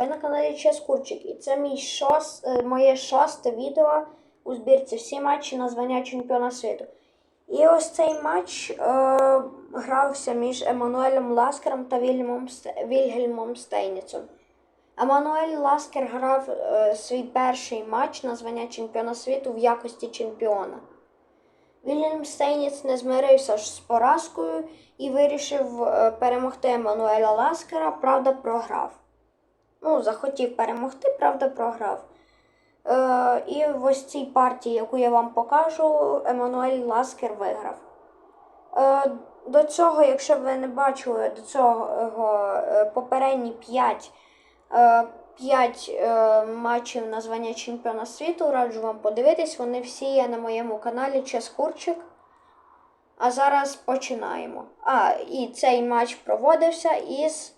Ви на каналі Чес Курчик, і це мій шост, е, моє шосте відео у збірці всі матчі на звання чемпіона світу. І ось цей матч е, грався між Еммануелем Ласкером та Сте- Вільгельмом Стейніцем. Еммануель Ласкер грав е, свій перший матч на звання чемпіона світу в якості чемпіона. Вільям Стейніц не змирився ж з поразкою і вирішив е, перемогти Еммануеля Ласкера, правда, програв. Ну, захотів перемогти, правда, програв. Е, і в ось цій партії, яку я вам покажу, Еммануель Ласкер виграв. Е, до цього, якщо ви не бачили до цього е, попередні 5, е, 5 е, матчів на звання чемпіона світу, раджу вам подивитись, вони всі є на моєму каналі Чес Курчик. А зараз починаємо. А, і цей матч проводився із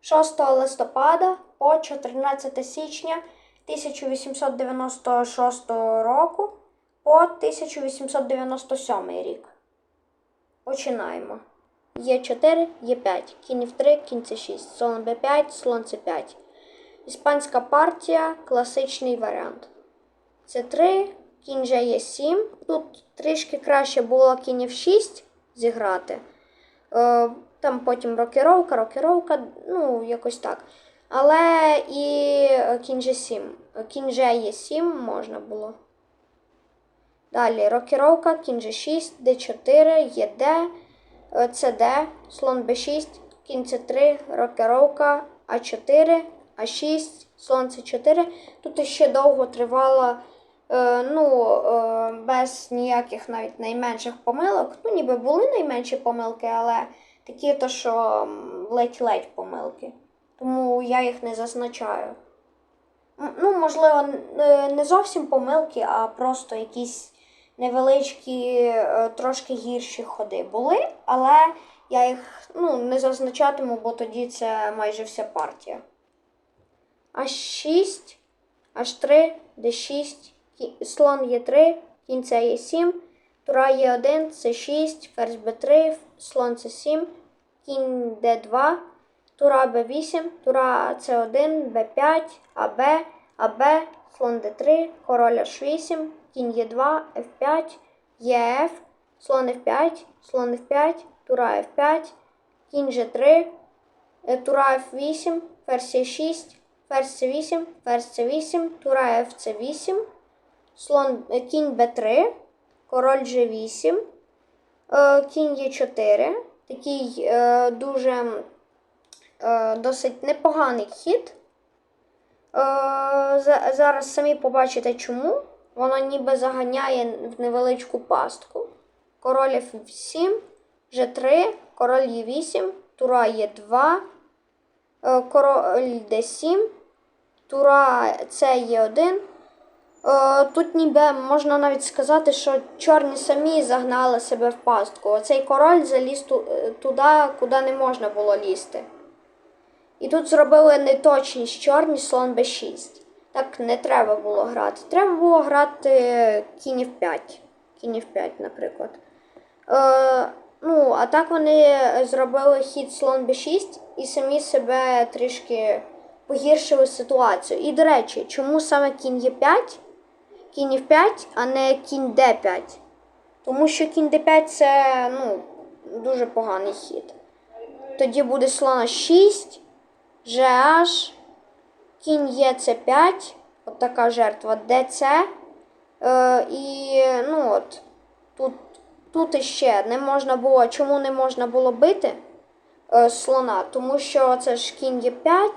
6 листопада по 14 січня 1896 року по 1897 рік. Починаємо. Є 4, є 5. Кінь F3, кінь C6. Слон B5, слон C5. Іспанська партія, класичний варіант. Це3, кінь же є 7. Тут трішки краще було кінь F6 зіграти. Е, Там потім рокіровка, рокіровка, ну, якось так. Але і е, кінь же 7. Кінь же є 7 можна було. Далі рокіровка, кінь же 6, d4, єд, cd, слон b6, кінь c3, рокіровка, а4, а6, слон c4. Тут ще довго тривало, е, ну, е, без ніяких навіть найменших помилок. Ну, ніби були найменші помилки, але такі то, що ледь-ледь помилки. Тому я їх не зазначаю. Ну, можливо, е, не зовсім помилки, а просто якісь невеличкі, е, трошки гірші ходи були, але я їх ну, не зазначатиму, бо тоді це майже вся партія. H6, H3, D6, слон Е3, кінь Е7, тура Е1, С6, ферзь Б3, слон С7, кінь Д2, тура Б8, тура С1, Б5, АБ, АБ, слон Д3, король H8, кінь Е2, F5, ЕФ, слон F5, слон F5, тура F5, кінь G3, е, тура F8, ферзь Е6, ферзь С8, ферзь С8, тура ФЦ8, слон, е, кінь Б3, король G8, е, кінь Е4, такий дуже досить непоганий хід. Е, зараз самі побачите чому. Воно ніби заганяє в невеличку пастку. Король F7, G3, король Е8, тура Е2, е, король D7, тура С1. Е, Тут ніби можна навіть сказати, що чорні самі загнали себе в пастку. Оцей король заліз е, туди, куди не можна було лізти. І тут зробили неточність чорні слон b6. Так не треба було грати. Треба було грати кінь f5. Кінь f5, наприклад. Е, ну, а так вони зробили хід слон b6 і самі себе трішки погіршили ситуацію. І, до речі, чому саме кінь e5, кінь f5, а не кінь d5? Тому що кінь d5 це ну, дуже поганий хід. Тоді буде слона 6. GH, кінь ЄЦ5, от така жертва ДЦ. Е, і ну от, тут, тут іще не можна було. Чому не можна було бити е, слона? Тому що це ж кінь Є5,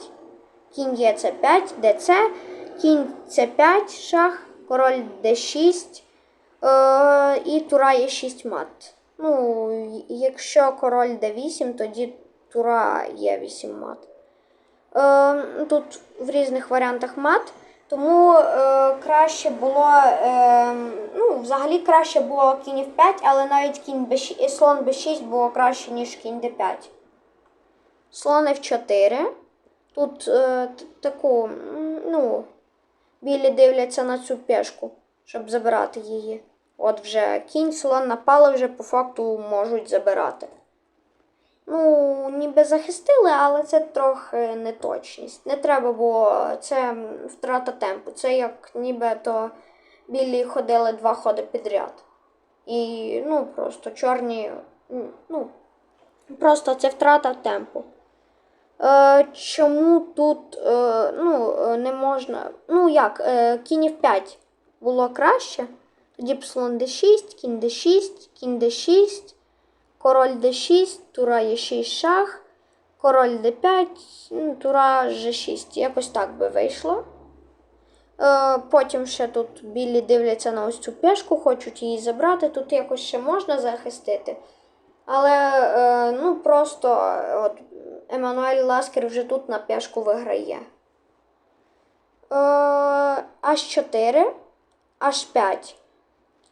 кінь ЄЦ5, ДЦ, кінь С5 шах, король Д6 е, і тура Є6 мат. Ну, якщо король Д8, тоді тура Є8 мат. Е, тут в різних варіантах мат. Тому е, краще було, е, ну, взагалі краще було кінь F5, але навіть кінь B6, слон B6 було краще, ніж кінь D5. Слон F4. Тут е, таку, ну, білі дивляться на цю пешку, щоб забирати її. От вже кінь, слон напали, вже по факту можуть забирати. Ну, ніби захистили, але це трохи неточність. Не треба було, це втрата темпу. Це як ніби то білі ходили два ходи підряд. І ну, просто чорні, ну, просто це втрата темпу. Е, чому тут е, ну, е, не можна. Ну як, е, кінь 5 було краще. Тоді б слон d6, кінь d6, кінь d6, король d6, тура e6 шах, король d5, ну, тура g6. Якось так би вийшло. Е, потім ще тут білі дивляться на ось цю пешку, хочуть її забрати. Тут якось ще можна захистити. Але е, ну просто е, от, Еммануель Ласкер вже тут на пешку виграє. Е, H4, H5.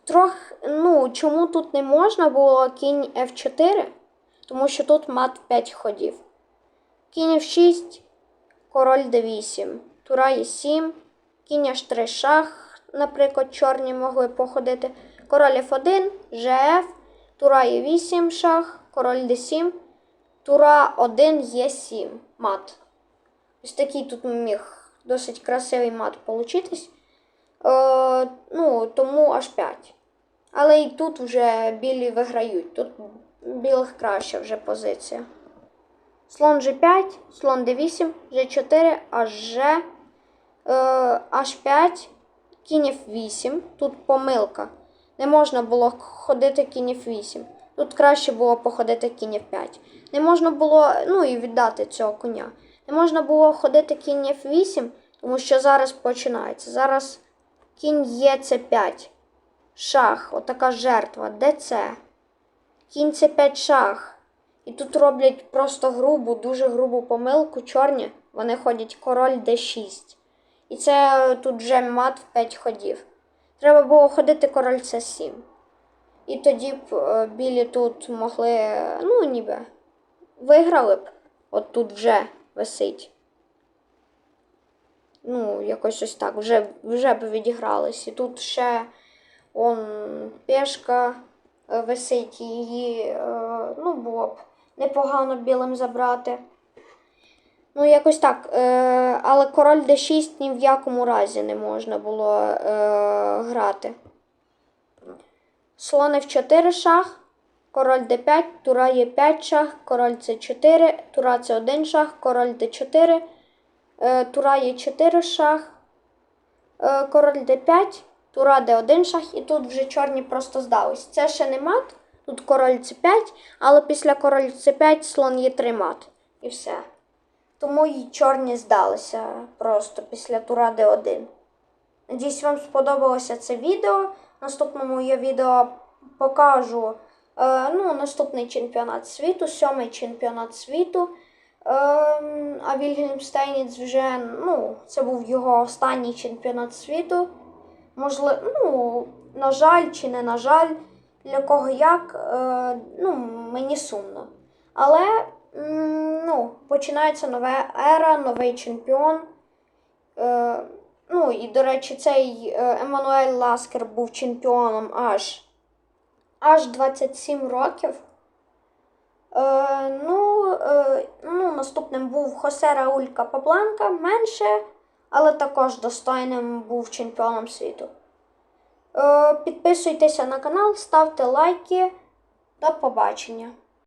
Трох, ну, чому тут не можна було кінь F4? Тому що тут мат 5 ходів. Кінь F6, король D8, тура Е7, кінь H3 шах, наприклад, чорні могли походити. Король F1, GF, тура Е8 шах, король D7, тура 1 Е7, мат. Ось такий тут міг досить красивий мат получитись. Е, ну, тому аж 5. Але і тут вже білі виграють. Тут білих краща вже позиція. Слон G5, слон D8, G4, аж G, е, H5, кінь F8. Тут помилка. Не можна було ходити кінь F8. Тут краще було походити кінь F5. Не можна було, ну і віддати цього коня. Не можна було ходити кінь F8, тому що зараз починається. Зараз кінь є С5. Шах, отака жертва. Де це? Кінь С5 шах. І тут роблять просто грубу, дуже грубу помилку. Чорні. Вони ходять король d6. І це тут вже мат в 5 ходів. Треба було ходити король С7. І тоді б е, білі тут могли, ну, ніби, виграли б. От тут вже висить. Ну, якось ось так, вже, вже б відігрались. І тут ще он пешка е, висить, її, е, ну, було б непогано білим забрати. Ну, якось так. Е, але король d6 ні в якому разі не можна було грати. Слон f4 шах, король d5, тура e5 шах, король c4, тура c1 шах, король d4, е, тура e4 шах, е, король d5, тура d1 шах, і тут вже чорні просто здались. Це ще не мат, тут король c5, але після король c5 слон e3 мат. І все. Тому і чорні здалися просто після тура d1. Надіюсь, вам сподобалося це відео. В наступному я відео покажу е, ну, наступний чемпіонат світу, сьомий чемпіонат світу. Е, а Вільгельм Стейніц вже, ну, це був його останній чемпіонат світу. Можливо, ну, на жаль чи не на жаль, для кого як, е, ну, мені сумно. Але ну, починається нова ера, новий чемпіон. Е, ну, і, до речі, цей е, Еммануель Ласкер був чемпіоном аж, аж 27 років. Е, ну, е, ну, наступним був Хосе Рауль Капабланка, менше, але також достойним був чемпіоном світу. Е, підписуйтеся на канал, ставте лайки. До побачення!